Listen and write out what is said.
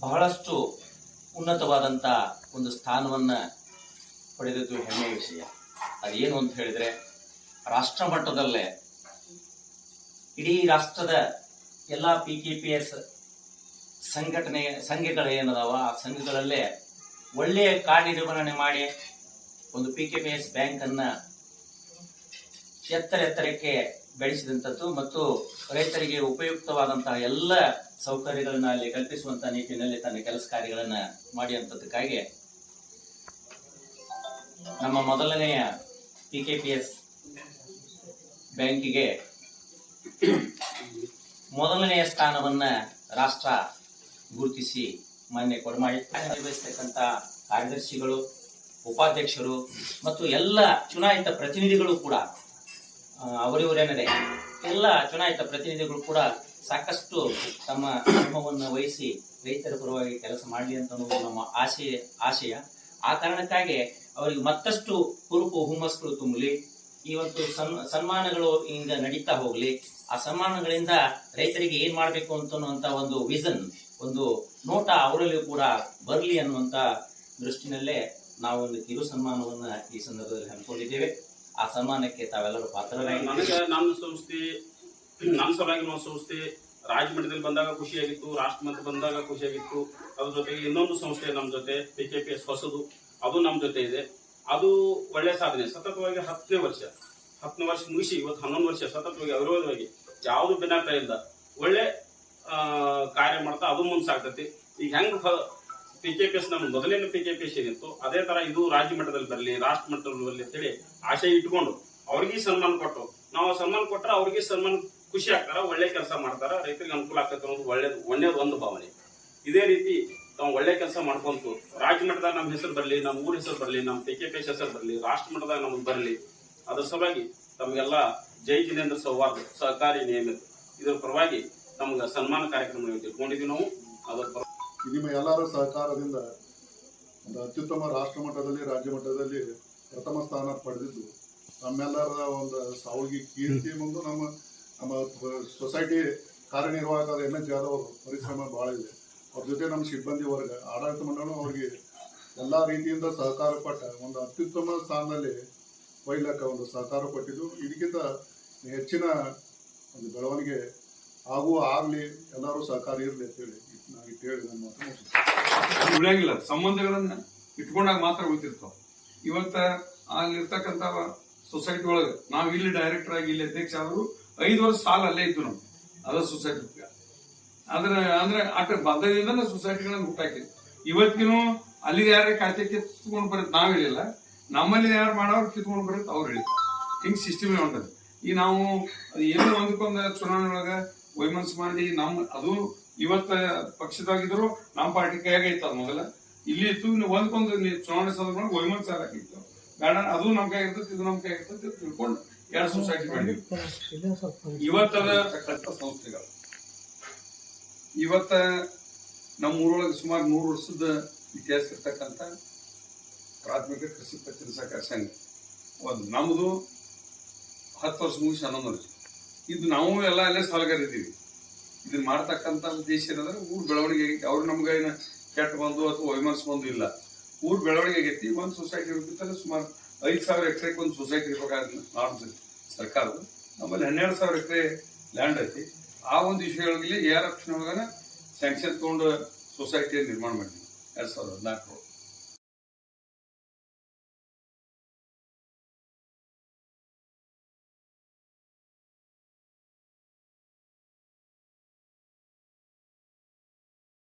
ಬಹಳಷ್ಟು ಉನ್ನತವಾದಂಥ ಒಂದು ಸ್ಥಾನವನ್ನ ಪಡೆದದ್ದು ಹೆಮ್ಮೆಯ ವಿಷಯ. ಅದೇನು ಅಂತ ಹೇಳಿದ್ರೆ, ರಾಷ್ಟ್ರ ಮಟ್ಟದಲ್ಲೇ ಇಡೀ ರಾಷ್ಟ್ರದ ಎಲ್ಲ ಪಿ ಕೆ ಪಿ ಎಸ್ ಸಂಘಟನೆ ಸಂಘಗಳು ಏನದಾವ, ಆ ಸಂಘಗಳಲ್ಲೇ ಒಳ್ಳೆಯ ಕಾರ್ಯನಿರ್ವಹಣೆ ಮಾಡಿ ಒಂದು P K P S bank ಎತ್ತರ ಎತ್ತರಕ್ಕೆ ಬೆಳೆಸಿದಂಥದ್ದು ಮತ್ತು ರೈತರಿಗೆ ಉಪಯುಕ್ತವಾದಂತಹ ಎಲ್ಲ ಸೌಕರ್ಯಗಳನ್ನ ಅಲ್ಲಿ ಕಲ್ಪಿಸುವಂತಹ ನಿಟ್ಟಿನಲ್ಲಿ ತನ್ನ ಕೆಲಸ ಕಾರ್ಯಗಳನ್ನ ಮಾಡಿದಂಥದ್ದಕ್ಕಾಗಿ ನಮ್ಮ ಮೊದಲನೆಯ ಪಿ ಕೆ ಪಿ ಎಸ್ ಬ್ಯಾಂಕಿಗೆ ಮೊದಲನೆಯ ಸ್ಥಾನವನ್ನ ರಾಷ್ಟ್ರ ಗುರುತಿಸಿ ಮಾನ್ಯ ಕೊಡಮಾಡಿ. ನಿರ್ವಹಿಸತಕ್ಕಂಥ ಕಾರ್ಯದರ್ಶಿಗಳು, ಉಪಾಧ್ಯಕ್ಷರು ಮತ್ತು ಎಲ್ಲ ಚುನಾಯಿತ ಪ್ರತಿನಿಧಿಗಳು ಕೂಡ ಆ, ಅವರಿವರೇನದೆ? ಎಲ್ಲ ಚುನಾಯಿತ ಪ್ರತಿನಿಧಿಗಳು ಕೂಡ ಸಾಕಷ್ಟು ತಮ್ಮ ಶ್ರಮವನ್ನು ವಹಿಸಿ ರೈತರ ಪರವಾಗಿ ಕೆಲಸ ಮಾಡಲಿ ಅಂತ ನಮ್ಮ ಆಶಯ ಆಶಯ. ಆ ಕಾರಣಕ್ಕಾಗಿ ಅವರಿಗೆ ಮತ್ತಷ್ಟು ಹುರುಪು ಹುಮ್ಮಸ್ಗಳು ತುಂಬಲಿ. ಈ ಒಂದು ಸನ್ ಸನ್ಮಾನಗಳು ಈಗ ನಡೀತಾ ಹೋಗ್ಲಿ. ಆ ಸನ್ಮಾನಗಳಿಂದ ರೈತರಿಗೆ ಏನ್ ಮಾಡ್ಬೇಕು ಅಂತ ಒಂದು ವಿಷನ್ ಒಂದು ನೋಟ ಅವರಲ್ಲಿ ಕೂಡ ಬರಲಿ ಅನ್ನುವಂತ ದೃಷ್ಟಿನಲ್ಲೇ ನಾವು ಒಂದು ಕಿರು ಸನ್ಮಾನವನ್ನ ಈ ಸಂದರ್ಭದಲ್ಲಿ ಹಮ್ಮಿಕೊಂಡಿದ್ದೇವೆ. ಆ ಸನ್ಮಾನಕ್ಕೆ ತಾವೆಲ್ಲರೂ ಪಾತ್ರರಾಗಿ ನನಗೆ ನಮ್ಮ ಸಂಸ್ಥೆ, ನಮ್ಮ ನಮ್ಮ ಸಂಸ್ಥೆ ರಾಜ್ಯ ಮಟ್ಟದಲ್ಲಿ ಬಂದಾಗ ಖುಷಿಯಾಗಿತ್ತು ರಾಷ್ಟ್ರ ಮಟ್ಟದಲ್ಲಿ ಬಂದಾಗ ಖುಷಿಯಾಗಿತ್ತು. ಅದ್ರ ಜೊತೆಗೆ ಇನ್ನೊಂದು ಸಂಸ್ಥೆ ನಮ್ಮ ಜೊತೆ ಪಿ ಕೆ ಪಿ ಎಸ್ ಹೊಸದು, ಅದು ನಮ್ಮ ಜೊತೆ ಇದೆ. ಅದು ಒಳ್ಳೆ ಸಾಧನೆ. ಸತತವಾಗಿ ಹತ್ತನೇ ವರ್ಷ ಹತ್ತನೇ ವರ್ಷ ಮುಗಿಸಿ, ಇವತ್ತು ಹನ್ನೊಂದು ವರ್ಷ ಸತತವಾಗಿ ಅವಿರೋಧವಾಗಿ ಯಾವುದು ಭಿನ್ನಾಗ್ತಾ ಇಲ್ಲ. ಒಳ್ಳೆ ಕಾರ್ಯ ಮಾಡ್ತಾ ಅದು ಮುಂದೆ ಸಾಕತಿ ಈಗ ಹೆಂಗ್ ಪಿ ಕೆ ಪಿ ಎಸ್ ನಮ್ಮ ಮೊದಲಿನ ಪಿ ಕೆ ಪಿ ಎಸ್ ಏನಿತ್ತು, ಅದೇ ತರ ಇದು ರಾಜ್ಯ ಮಟ್ಟದಲ್ಲಿ ಬರಲಿ ರಾಷ್ಟ್ರ ಮಟ್ಟದಲ್ಲಿ ಬರಲಿ ಅಂತೇಳಿ ಆಶಯ ಇಟ್ಕೊಂಡು ಅವ್ರಿಗೆ ಸನ್ಮಾನ ಕೊಟ್ಟು, ನಾವು ಸನ್ಮಾನ ಕೊಟ್ಟರೆ ಅವ್ರಿಗೆ ಸನ್ಮಾನ ಖುಷಿ ಆಗ್ತಾರ, ಒಳ್ಳೆ ಕೆಲಸ ಮಾಡ್ತಾರ, ರೈತರಿಗೆ ಅನುಕೂಲ ಆಗ್ತೈತೆ ಅನ್ನೋದು ಒಳ್ಳೇದು ಒಳ್ಳೇದು ಒಂದು ಭಾವನೆ. ಇದೇ ರೀತಿ ತಾವು ಒಳ್ಳೆ ಕೆಲಸ ಮಾಡ್ಕೊಂತು ರಾಜ್ಯ ಮಟ್ಟದಾಗ ನಮ್ಮ ಹೆಸರು ಬರಲಿ, ನಮ್ಮ ಊರ ಹೆಸರು ಬರಲಿ, ನಮ್ಮ ಪಿ ಕೆ ಎಸ್ ಹೆಸರು ಬರಲಿ ರಾಷ್ಟ್ರ ಮಟ್ಟದಾಗ ನಮಗೆ ಬರಲಿ, ಅದರ ಸಲುವಾಗಿ ತಮಗೆಲ್ಲ ಜೈ ಜಿನೇಂದ್ರ ಸೌಹಾರ್ದ, ಸಹಕಾರಿ ನಿಯಮಿತ. ಇದರ ಪರವಾಗಿ ನಮ್ಗೆ ಸನ್ಮಾನ ಕಾರ್ಯಕ್ರಮ ಇಟ್ಕೊಂಡಿದ್ವಿ ನಾವು, ಅದರ ನಿಮ್ಮ ಎಲ್ಲರ ಸಹಕಾರದಿಂದ ಒಂದು ಅತ್ಯುತ್ತಮ ರಾಷ್ಟ್ರ ಮಟ್ಟದಲ್ಲಿ, ರಾಜ್ಯ ಮಟ್ಟದಲ್ಲಿ ಪ್ರಥಮ ಸ್ಥಾನ ಪಡೆದಿದ್ದು, ನಮ್ಮೆಲ್ಲರ ಒಂದು ಸಾವಿಗೆ ಕೀರ್ತಿ ಮುಂದೆ ನಮ್ಮ ನಮ್ಮ ಸೊಸೈಟಿ ಕಾರ್ಯನಿರ್ವಾಹಕ ಎನ್ ಎಚ್ ಜಾಧವ್ ಪರಿಶ್ರಮ ಭಾಳ ಇದೆ. ಅವ್ರ ಜೊತೆ ನಮ್ಮ ಸಿಬ್ಬಂದಿ ವರ್ಗ, ಆಡಳಿತ ಮಂಡಳಿ ಅವರಿಗೆ ಎಲ್ಲ ರೀತಿಯಿಂದ ಸಹಕಾರ ಪಟ್ಟ ಒಂದು ಅತ್ಯುತ್ತಮ ಸ್ಥಾನದಲ್ಲಿ ಒಯ್ಲಕ್ಕ ಒಂದು ಸಹಕಾರ ಕೊಟ್ಟಿದ್ದು. ಇದಕ್ಕಿಂತ ಹೆಚ್ಚಿನ ಒಂದು ಬೆಳವಣಿಗೆ ಆಗುವ ಆಗಲಿ ಎಲ್ಲರೂ ಸಹಕಾರ ಇರಲಿ ಅಂತೇಳಿ ನಾನು ಮಾತು ಮುಗಿಸ್ತೇನೆ. ಉಳಿಯಂಗಿಲ್ಲ. ಸಂಬಂಧಗಳನ್ನ ಇಟ್ಕೊಂಡಾಗ ಮಾತ್ರ ಉಳಿತಿರ್ತಾವ. ಇವತ್ತ ಅಲ್ಲಿರ್ತಕ್ಕಂಥ ಸೊಸೈಟಿ ಒಳಗೆ ನಾವು ಇಲ್ಲಿ ಡೈರೆಕ್ಟರ್ ಆಗಿ ಇಲ್ಲಿ ಅಧ್ಯಕ್ಷ ಆದ್ರು ಐದು ವರ್ಷ ಸಾಲ ಅಲ್ಲೇ ಇದ್ದು ನಾವು ಅದ ಸೊಸೈಟಿ ಅದ್ರ ಅಂದ್ರೆ ಆಟ ಬಂದದಿಂದ ಸೊಸೈಟಿಗಳನ್ನ ಹುಟ್ಟಾಕಿದ್ವಿ. ಇವತ್ತಿಗೂ ಅಲ್ಲಿ ಯಾರೇ ಖಾತೆ ಕಿತ್ಕೊಂಡು ಬರುತ್ತೆ ನಾವ್ ಹೇಳಿಲ್ಲ. ನಮ್ಮಲ್ಲಿ ಯಾರು ಮಾಡೋರು ಕಿತ್ಕೊಂಡು ಬರುತ್ತೆ ಅವ್ರು ಹೇಳಿದ್ರು. ಹಿಂಗ್ ಸಿಸ್ಟಮ್ ಹೊಂಟದ. ಈ ನಾವು ಏನು ಒಂದಕ್ಕೊಂದು ಚುನಾವಣೆ ಒಳಗೆ ವೈಮನ್ಸ್ ಮಾಡಿ ನಮ್ಮ ಅದು ಇವತ್ತ ಪಕ್ಷದಾಗಿದ್ರು ನಮ್ಮ ಪಾರ್ಟಿ ಕೈಯಾಗ ಮೊದಲ. ಇಲ್ಲಿ ಇತ್ತು ನೀವು ಒಂದ್ಕೊಂದು ಚುನಾವಣಾ ಸಂದರ್ಭ ವೈಮನ್ಸ್ ಆಗಿತ್ತು ಬೇಡ, ಅದು ನಮ್ ಕೈ ಇರ್ತದೆ ಇದು ನಮ್ ಕೈ ಇರ್ತದೆ ತಿಳ್ಕೊಂಡು ಎರಡು ಸೊಸೈಟಿ ಮಾಡಿ ಇವತ್ತದ ಸಂಸ್ಥೆಗಳು. ಇವತ್ತ ನಮ್ಮ ಊರೊಳಗೆ ಸುಮಾರು ನೂರು ವರ್ಷದ ಇತಿಹಾಸ ಇರ್ತಕ್ಕಂಥ ಪ್ರಾಥಮಿಕ ಕೃಷಿ ಪತ್ತಿನ ಸಹಕಾರ ಸಂಘ. ಒಂದು ನಮ್ದು ಹತ್ತು ವರ್ಷ ಮುಗಿಸಿ ಹನ್ನೊಂದು ವರ್ಷ. ಇದು ನಾವು ಎಲ್ಲ ಅಲ್ಲೇ ಸಾಲಗಾರ ಇದ್ದೀವಿ ಇದನ್ನ ಮಾಡ್ತಕ್ಕಂಥ ಉದ್ದೇಶ ಏನಂದ್ರೆ ಊರ್ ಬೆಳವಣಿಗೆ ಆಗೈತಿ. ಅವ್ರು ನಮ್ಗೆ ಏನ ಕೆಟ್ಟ ಬಂದು ಅಥವಾ ವೈಮರ್ಸ್ ಬಂದು ಇಲ್ಲ. ಊರ್ ಬೆಳವಣಿಗೆ ಆಗೈತಿ. ಒಂದು ಸೊಸೈಟಿ ಇರ್ಬೇಕಂದ್ರೆ ಸುಮಾರು ಐದು ಸಾವಿರ ಎಕರೆಗೆ ಒಂದು ಸೊಸೈಟಿ ಇರ್ಬೇಕಾದ್ರೆ ನಾರ್ಮ್ಸ್ ಸರ್ಕಾರದ ನಮ್ಮಲ್ಲಿ ಹನ್ನೆರಡು ಸಾವಿರ ಎಕರೆ ಲ್ಯಾಂಡ್ ಐತಿ. ಆ ಒಂದು ವಿಷಯಗಳಲ್ಲಿ ಎ ಆರ್ ಎಫ್ ಒಳಗನ ಸ್ಯಾಂಕ್ಷನ್ ತಗೊಂಡು ಸೊಸೈಟಿ ನಿರ್ಮಾಣ ಮಾಡಿದ್ವಿ. ಎರಡ್ ಸಾವಿರದ ಹದಿನಾಲ್ಕು